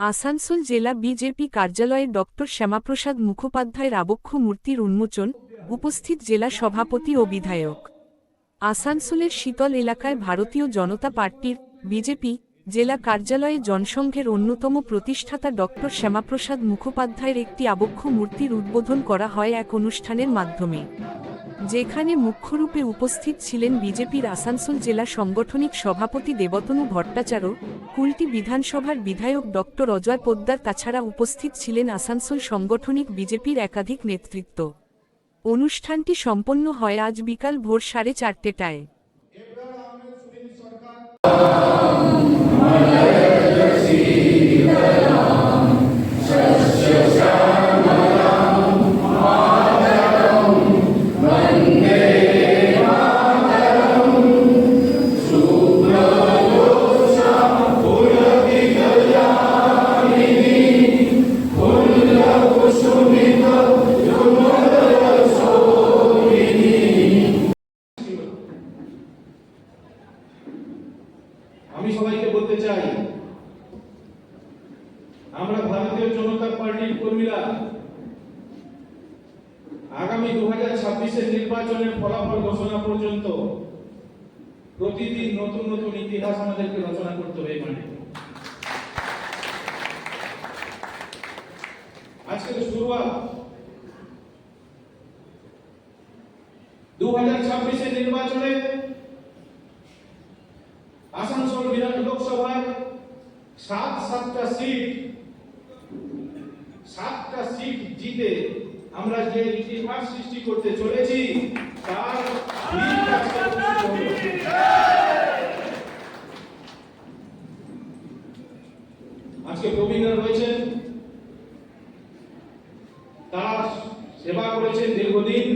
আসানসোল জেলা বিজেপি কার্যালয়ে ডক্টর শ্যামাপ্রসাদ মুখোপাধ্যায়ের আবক্ষ মূর্তির উন্মোচন, উপস্থিত জেলা সভাপতি ও বিধায়ক। আসানসোলের শীতল এলাকায় ভারতীয় জনতা পার্টির বিজেপি জেলা কার্যালয়ে জনসংঘের অন্যতম প্রতিষ্ঠাতা ডক্টর শ্যামাপ্রসাদ মুখোপাধ্যায়ের একটি আবক্ষ মূর্তির উদ্বোধন করা হয় এক অনুষ্ঠানের মাধ্যমে। যেখানে মুখ্যরূপে উপস্থিত ছিলেন বিজেপির আসানসোল জেলা সাংগঠনিক সভাপতি দেবতনু ভট্টাচার্য, কুলটি বিধানসভার বিধায়ক ডক্টর অজয় পোদ্দার, তাছাড়া উপস্থিত ছিলেন আসানসোল সাংগঠনিক বিজেপির একাধিক নেতৃত্ব। অনুষ্ঠানটি সম্পন্ন হয় আজ বিকাল ভোর সাড়ে চারটেটায়। আমি সবাইকে বলতে চাই, আমরা ভারতীয় জনতা পার্টির কর্মীরা আগামী দু হাজার ছাব্বিশের নির্বাচনের ফলাফল ঘোষণা পর্যন্ত প্রতিদিন নতুন নতুন ইতিহাস আমাদেরকে রচনা করতে হবে মানে আজকে তো শুরুয়াত। দু হাজার ছাব্বিশের নির্বাচনে বিধান লোকসভায় সাত, সাতটা সিট সাতটা সিট জিতে আমরা যে ইতিহাস সৃষ্টি করতে চলেছি, তার আজকে প্রবীণরা রয়েছেন, তারা সেবা করেছেন দীর্ঘদিন।